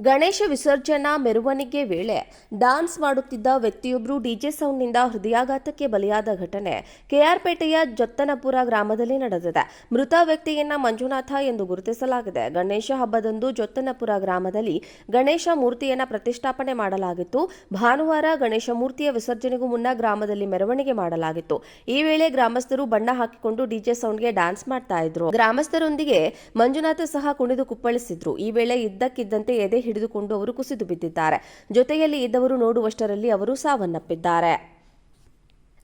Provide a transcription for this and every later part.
ಗಣೇಶ ವಿಸರ್ಜನಾ ಮೆರವಣಿಗೆ ವೇಳೆ ಡಾನ್ಸ್ ಮಾಡುತ್ತಿದ್ದ ವ್ಯಕ್ತಿಯೊಬ್ಬರು ಡಿಜೆ ಸೌಂಡ್ನಿಂದ ಹೃದಯಾಘಾತಕ್ಕೆ ಬಲಿಯಾದ ಘಟನೆ ಕೆಆರ್ಪೇಟೆಯ ಜೊತ್ತನಪುರ ಗ್ರಾಮದಲ್ಲಿ ನಡೆದಿದೆ. ಮೃತ ವ್ಯಕ್ತಿಯನ್ನ ಮಂಜುನಾಥ ಎಂದು ಗುರುತಿಸಲಾಗಿದೆ. ಗಣೇಶ ಹಬ್ಬದಂದು ಜೊತ್ತನಪುರ ಗ್ರಾಮದಲ್ಲಿ ಗಣೇಶ ಮೂರ್ತಿಯನ್ನ ಪ್ರತಿಷ್ಠಾಪನೆ ಮಾಡಲಾಗಿತ್ತು. ಭಾನುವಾರ ಗಣೇಶ ಮೂರ್ತಿಯ ವಿಸರ್ಜನೆಗೂ ಮುನ್ನ ಗ್ರಾಮದಲ್ಲಿ ಮೆರವಣಿಗೆ ಮಾಡಲಾಗಿತ್ತು. ಈ ವೇಳೆ ಗ್ರಾಮಸ್ಥರು ಬಣ್ಣ ಹಾಕಿಕೊಂಡು ಡಿಜೆ ಸೌಂಡ್ಗೆ ಡ್ಯಾನ್ಸ್ ಮಾಡ್ತಾ ಇದ್ರು. ಗ್ರಾಮಸ್ಥರೊಂದಿಗೆ ಮಂಜುನಾಥ ಸಹ ಕುಣಿದು ಕುಪ್ಪಳಿಸಿದ್ರು. ಈ ವೇಳೆ ಇದ್ದಕ್ಕಿದ್ದಂತೆ ಎದೆ ಹಿಡಿದುಕೊಂಡು ಅವರು ಕುಸಿದು ಬಿದ್ದಿದ್ದಾರೆ. ಜೊತೆಯಲ್ಲಿ ಇದ್ದವರು ನೋಡುವಷ್ಟರಲ್ಲಿ ಅವರು ಸಾವನ್ನಪ್ಪಿದ್ದಾರೆ.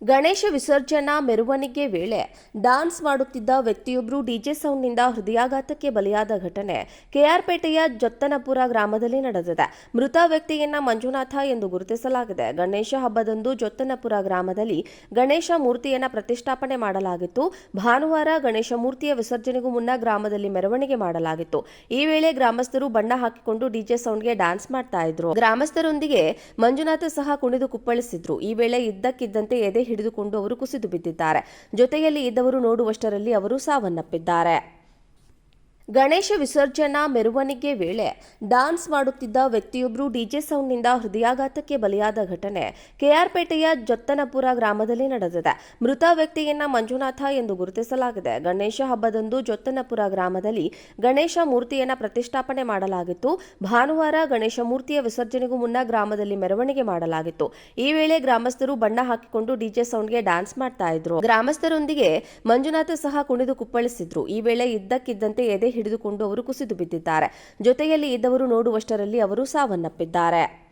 ಗಣೇಶ ವಿಸರ್ಜನಾ ಮೆರವಣಿಗೆ ವೇಳೆ ಡಾನ್ಸ್ ಮಾಡುತ್ತಿದ್ದ ವ್ಯಕ್ತಿಯೊಬ್ಬರು ಡಿಜೆ ಸೌಂಡ್ನಿಂದ ಹೃದಯಾಘಾತಕ್ಕೆ ಬಲಿಯಾದ ಘಟನೆ ಕೆಆರ್ಪೇಟೆಯ ಜೊತ್ತನಪುರ ಗ್ರಾಮದಲ್ಲಿ ನಡೆದಿದೆ. ಮೃತ ವ್ಯಕ್ತಿಯನ್ನ ಮಂಜುನಾಥ ಎಂದು ಗುರುತಿಸಲಾಗಿದೆ. ಗಣೇಶ ಹಬ್ಬದಂದು ಜೊತ್ತನಪುರ ಗ್ರಾಮದಲ್ಲಿ ಗಣೇಶ ಮೂರ್ತಿಯನ್ನ ಪ್ರತಿಷ್ಠಾಪನೆ ಮಾಡಲಾಗಿತ್ತು. ಭಾನುವಾರ ಗಣೇಶ ಮೂರ್ತಿಯ ವಿಸರ್ಜನೆಗೂ ಮುನ್ನ ಗ್ರಾಮದಲ್ಲಿ ಮೆರವಣಿಗೆ ಮಾಡಲಾಗಿತ್ತು. ಈ ವೇಳೆ ಗ್ರಾಮಸ್ಥರು ಬಣ್ಣ ಹಾಕಿಕೊಂಡು ಡಿಜೆ ಸೌಂಡ್ಗೆ ಡಾನ್ಸ್ ಮಾಡ್ತಾ ಇದ್ರು. ಗ್ರಾಮಸ್ಥರೊಂದಿಗೆ ಮಂಜುನಾಥ ಸಹ ಕುಣಿದು ಕುಪ್ಪಳಿಸಿದ್ರು. ಈ ವೇಳೆ ಇದ್ದಕ್ಕಿದ್ದಂತೆ ಎದೆ ಹಿಡಿದುಕೊಂಡು ಅವರು ಕುಸಿದು ಬಿದ್ದಿದ್ದಾರೆ. ಜೊತೆಯಲ್ಲಿ ಇದ್ದವರು ನೋಡುವಷ್ಟರಲ್ಲಿ ಅವರು ಸಾವನ್ನಪ್ಪಿದ್ದಾರೆ. ಗಣೇಶ ವಿಸರ್ಜನಾ ಮೆರವಣಿಗೆ ವೇಳೆ ಡಾನ್ಸ್ ಮಾಡುತ್ತಿದ್ದ ವ್ಯಕ್ತಿಯೊಬ್ಬರು ಡಿಜೆ ಸೌಂಡ್ನಿಂದ ಹೃದಯಾಘಾತಕ್ಕೆ ಬಲಿಯಾದ ಘಟನೆ ಕೆಆರ್ಪೇಟೆಯ ಜೊತ್ತನಪುರ ಗ್ರಾಮದಲ್ಲಿ ನಡೆದಿದೆ. ಮೃತ ವ್ಯಕ್ತಿಯನ್ನ ಮಂಜುನಾಥ ಎಂದು ಗುರುತಿಸಲಾಗಿದೆ. ಗಣೇಶ ಹಬ್ಬದಂದು ಜೊತ್ತನಪುರ ಗ್ರಾಮದಲ್ಲಿ ಗಣೇಶ ಮೂರ್ತಿಯನ್ನ ಪ್ರತಿಷ್ಠಾಪನೆ ಮಾಡಲಾಗಿತ್ತು. ಭಾನುವಾರ ಗಣೇಶ ಮೂರ್ತಿಯ ವಿಸರ್ಜನೆಗೂ ಮುನ್ನ ಗ್ರಾಮದಲ್ಲಿ ಮೆರವಣಿಗೆ ಮಾಡಲಾಗಿತ್ತು. ಈ ವೇಳೆ ಗ್ರಾಮಸ್ಥರು ಬಣ್ಣ ಹಾಕಿಕೊಂಡು ಡಿಜೆ ಸೌಂಡ್ಗೆ ಡ್ಯಾನ್ಸ್ ಮಾಡ್ತಾ ಇದ್ರು. ಗ್ರಾಮಸ್ಥರೊಂದಿಗೆ ಮಂಜುನಾಥ ಸಹ ಕುಣಿದು ಕುಪ್ಪಳಿಸಿದ್ರು. ಈ ವೇಳೆ ಇದ್ದಕ್ಕಿದ್ದಂತೆ ಎದೆ ಹಿಡಿದುಕೊಂಡು ಅವರು ಕುಸಿದು ಬಿದ್ದಿದ್ದಾರೆ. ಜೊತೆಯಲ್ಲಿ ಇದ್ದವರು ನೋಡುವಷ್ಟರಲ್ಲಿ ಅವರು ಸಾವನ್ನಪ್ಪಿದ್ದಾರೆ.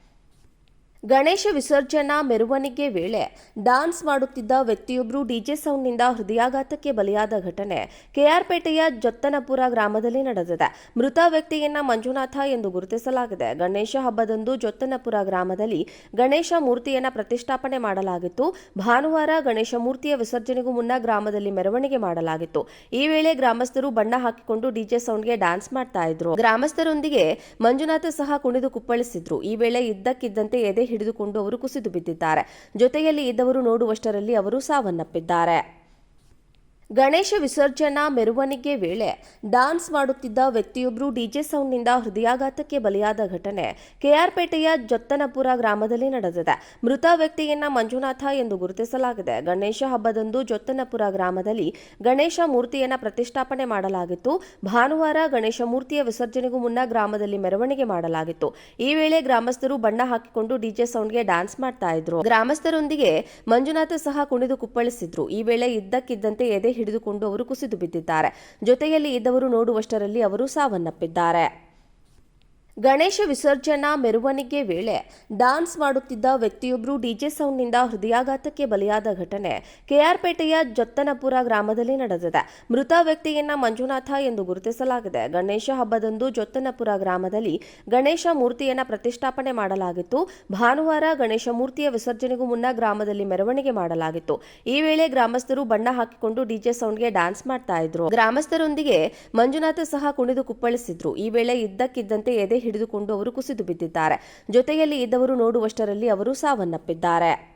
ಗಣೇಶ ವಿಸರ್ಜನಾ ಮೆರವಣಿಗೆ ವೇಳೆ ಡಾನ್ಸ್ ಮಾಡುತ್ತಿದ್ದ ವ್ಯಕ್ತಿಯೊಬ್ಬರು ಡಿಜೆ ಸೌಂಡ್ನಿಂದ ಹೃದಯಾಘಾತಕ್ಕೆ ಬಲಿಯಾದ ಘಟನೆ ಕೆಆರ್ಪೇಟೆಯ ಜೊತ್ತನಪುರ ಗ್ರಾಮದಲ್ಲಿ ನಡೆದಿದೆ. ಮೃತ ವ್ಯಕ್ತಿಯನ್ನ ಮಂಜುನಾಥ ಎಂದು ಗುರುತಿಸಲಾಗಿದೆ. ಗಣೇಶ ಹಬ್ಬದಂದು ಜೊತ್ತನಪುರ ಗ್ರಾಮದಲ್ಲಿ ಗಣೇಶ ಮೂರ್ತಿಯನ್ನ ಪ್ರತಿಷ್ಠಾಪನೆ ಮಾಡಲಾಗಿತ್ತು. ಭಾನುವಾರ ಗಣೇಶ ಮೂರ್ತಿಯ ವಿಸರ್ಜನೆಗೂ ಮುನ್ನ ಗ್ರಾಮದಲ್ಲಿ ಮೆರವಣಿಗೆ ಮಾಡಲಾಗಿತ್ತು. ಈ ವೇಳೆ ಗ್ರಾಮಸ್ಥರು ಬಣ್ಣ ಹಾಕಿಕೊಂಡು ಡಿಜೆ ಸೌಂಡ್ಗೆ ಡ್ಯಾನ್ಸ್ ಮಾಡ್ತಾ ಇದ್ರು. ಗ್ರಾಮಸ್ಥರೊಂದಿಗೆ ಮಂಜುನಾಥ ಸಹ ಕುಣಿದು ಕುಪ್ಪಳಿಸಿದ್ರು. ಈ ವೇಳೆ ಇದ್ದಕ್ಕಿದ್ದಂತೆ ಎದೆ ಹಿಡಿದುಕೊಂಡು ಅವರು ಕುಸಿದು ಬಿದ್ದಿದ್ದಾರೆ. ಜೊತೆಯಲ್ಲಿ ಇದ್ದವರು ನೋಡುವಷ್ಟರಲ್ಲಿ ಅವರು ಸಾವನ್ನಪ್ಪಿದ್ದಾರೆ. ಗಣೇಶ ವಿಸರ್ಜನಾ ಮೆರವಣಿಗೆ ವೇಳೆ ಡಾನ್ಸ್ ಮಾಡುತ್ತಿದ್ದ ವ್ಯಕ್ತಿಯೊಬ್ಬರು ಡಿಜೆ ಸೌಂಡ್ನಿಂದ ಹೃದಯಾಘಾತಕ್ಕೆ ಬಲಿಯಾದ ಘಟನೆ ಕೆಆರ್ಪೇಟೆಯ ಜೊತ್ತನಪುರ ಗ್ರಾಮದಲ್ಲಿ ನಡೆದಿದೆ. ಮೃತ ವ್ಯಕ್ತಿಯನ್ನ ಮಂಜುನಾಥ ಎಂದು ಗುರುತಿಸಲಾಗಿದೆ. ಗಣೇಶ ಹಬ್ಬದಂದು ಜೊತ್ತನಪುರ ಗ್ರಾಮದಲ್ಲಿ ಗಣೇಶ ಮೂರ್ತಿಯನ್ನ ಪ್ರತಿಷ್ಠಾಪನೆ ಮಾಡಲಾಗಿತ್ತು. ಭಾನುವಾರ ಗಣೇಶ ಮೂರ್ತಿಯ ವಿಸರ್ಜನೆಗೂ ಮುನ್ನ ಗ್ರಾಮದಲ್ಲಿ ಮೆರವಣಿಗೆ ಮಾಡಲಾಗಿತ್ತು. ಈ ವೇಳೆ ಗ್ರಾಮಸ್ಥರು ಬಣ್ಣ ಹಾಕಿಕೊಂಡು ಡಿಜೆ ಸೌಂಡ್ಗೆ ಡಾನ್ಸ್ ಮಾಡ್ತಾ ಇದ್ರು. ಗ್ರಾಮಸ್ಥರೊಂದಿಗೆ ಮಂಜುನಾಥ ಸಹ ಕುಣಿದು ಕುಪ್ಪಳಿಸಿದ್ರು. ಈ ವೇಳೆ ಇದ್ದಕ್ಕಿದ್ದಂತೆ ಎದೆ ಹಿಡಿದುಕೊಂಡು ಅವರು ಕುಸಿದು ಬಿದ್ದಿದ್ದಾರೆ. ಜೊತೆಯಲ್ಲಿ ಇದ್ದವರು ನೋಡುವಷ್ಟರಲ್ಲಿ ಅವರು ಸಾವನ್ನಪ್ಪಿದ್ದಾರೆ. ಗಣೇಶ ವಿಸರ್ಜನಾ ಮೆರವಣಿಗೆ ವೇಳೆ ಡಾನ್ಸ್ ಮಾಡುತ್ತಿದ್ದ ವ್ಯಕ್ತಿಯೊಬ್ಬರು ಡಿಜೆ ಸೌಂಡ್ನಿಂದ ಹೃದಯಾಘಾತಕ್ಕೆ ಬಲಿಯಾದ ಘಟನೆ ಕೆಆರ್ಪೇಟೆಯ ಜೊತ್ತನಪುರ ಗ್ರಾಮದಲ್ಲಿ ನಡೆದಿದೆ. ಮೃತ ವ್ಯಕ್ತಿಯನ್ನ ಮಂಜುನಾಥ ಎಂದು ಗುರುತಿಸಲಾಗಿದೆ. ಗಣೇಶ ಹಬ್ಬದಂದು ಜೊತ್ತನಪುರ ಗ್ರಾಮದಲ್ಲಿ ಗಣೇಶ ಮೂರ್ತಿಯನ್ನ ಪ್ರತಿಷ್ಠಾಪನೆ ಮಾಡಲಾಗಿತ್ತು. ಭಾನುವಾರ ಗಣೇಶ ಮೂರ್ತಿಯ ವಿಸರ್ಜನೆಗೂ ಮುನ್ನ ಗ್ರಾಮದಲ್ಲಿ ಮೆರವಣಿಗೆ ಮಾಡಲಾಗಿತ್ತು. ಈ ವೇಳೆ ಗ್ರಾಮಸ್ಥರು ಬಣ್ಣ ಹಾಕಿಕೊಂಡು ಡಿಜೆ ಸೌಂಡ್ಗೆ ಡ್ಯಾನ್ಸ್ ಮಾಡ್ತಾ ಇದ್ರು. ಗ್ರಾಮಸ್ಥರೊಂದಿಗೆ ಮಂಜುನಾಥ ಸಹ ಕುಣಿದು ಕುಪ್ಪಳಿಸಿದ್ರು. ಈ ವೇಳೆ ಇದ್ದಕ್ಕಿದ್ದಂತೆ ಎದೆ ಹಿಡಿದುಕೊಂಡು ಅವರು ಕುಸಿದು ಬಿದ್ದಿದ್ದಾರೆ. ಜೊತೆಯಲ್ಲಿ ಇದ್ದವರು ನೋಡುವಷ್ಟರಲ್ಲಿ ಅವರು ಸಾವನ್ನಪ್ಪಿದ್ದಾರೆ.